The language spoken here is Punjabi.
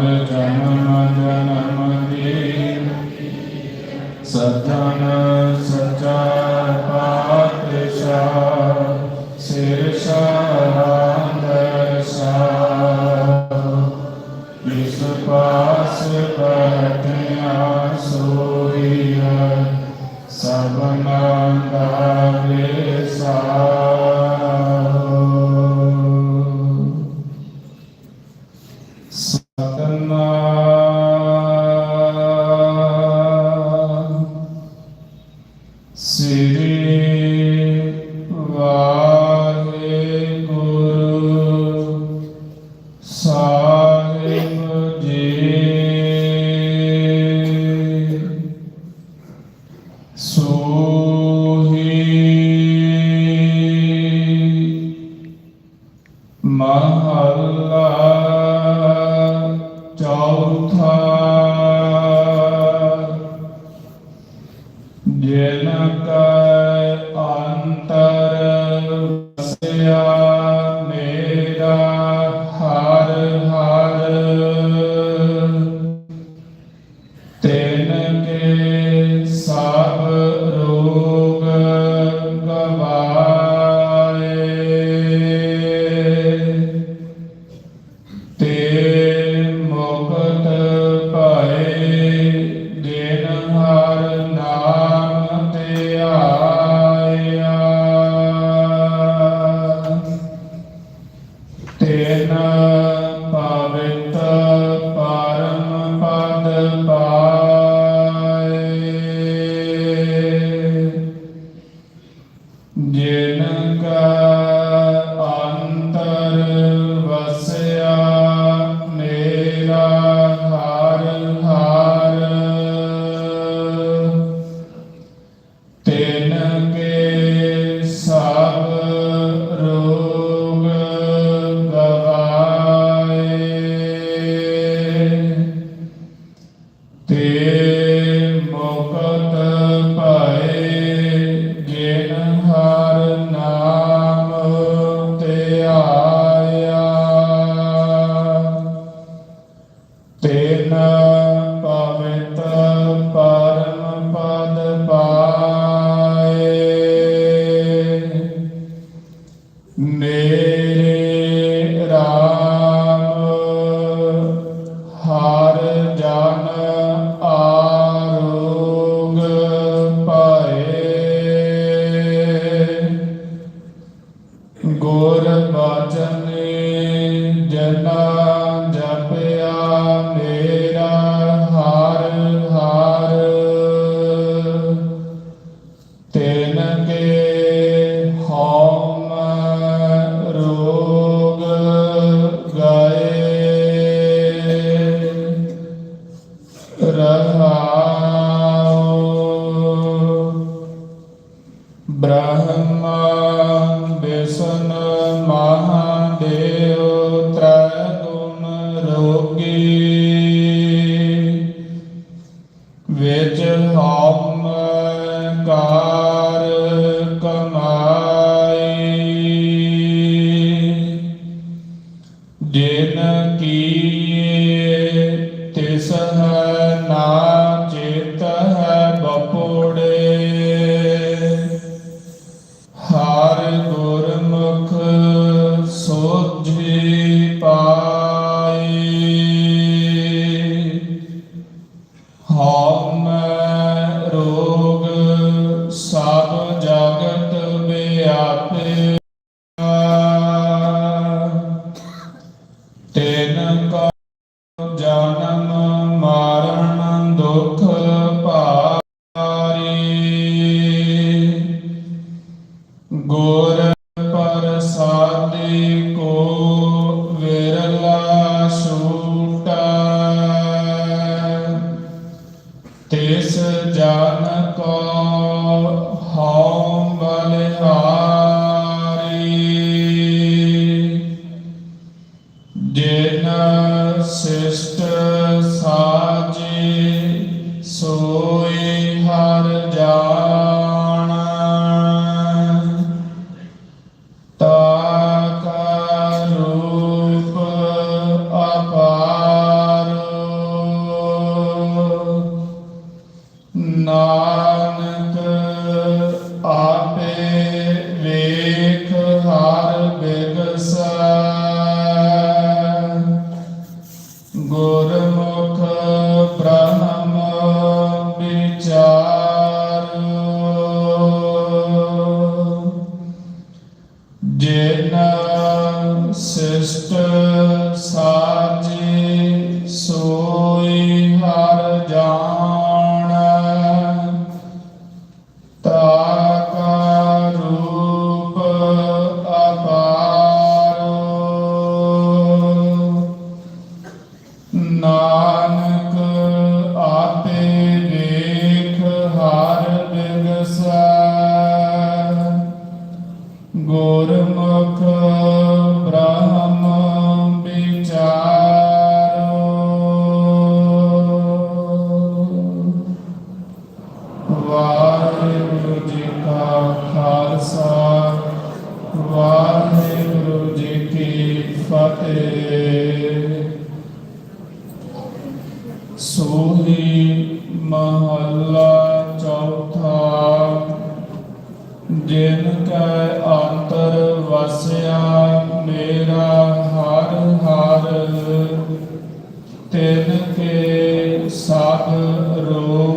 ਜਨਮ ਜਨਮ ਦੇ ਸਦਾ Amen. ਕੇ ਮੋਕਤ ਪਾਏ ਜਿਨ ਹਰ ਨਾਮ ਤੇ ਆਇਆ ਤੇਨਾ ਜਨਾ ਜਪਿਆ ਮੇਰਾ ਹਰ ਹਰ। ਤੇਨ ਕੇ ਹਉਮ ਰੋਗ ਗਏ। ਬਿਸਨ ਮਹਾ passar ਗੁਰ ਪ੍ਰਸਾਦਿ ਕੋ ਵਿਰਲਾ ਸੂਟਾ। ਤਿਸ ਜਨ ਕੋ ਹਉ ਬਲਿਹਾਰੀ। ਜਿਨ ਸਿਸ਼ਟ ਸਾਜੇ ਸੋਈ ਹਾ No. ਫਤਿਹ ਸੋਹੀ ਮਹੱਲਾ ਚੌਥਾ, ਜਿਨ ਕੈ ਅੰਤਰ ਵਸਿਆ, ਮੇਰਾ ਹਰ ਹਰ। ਤਿਨ ਕੇ ਸਭ ਰੋਗ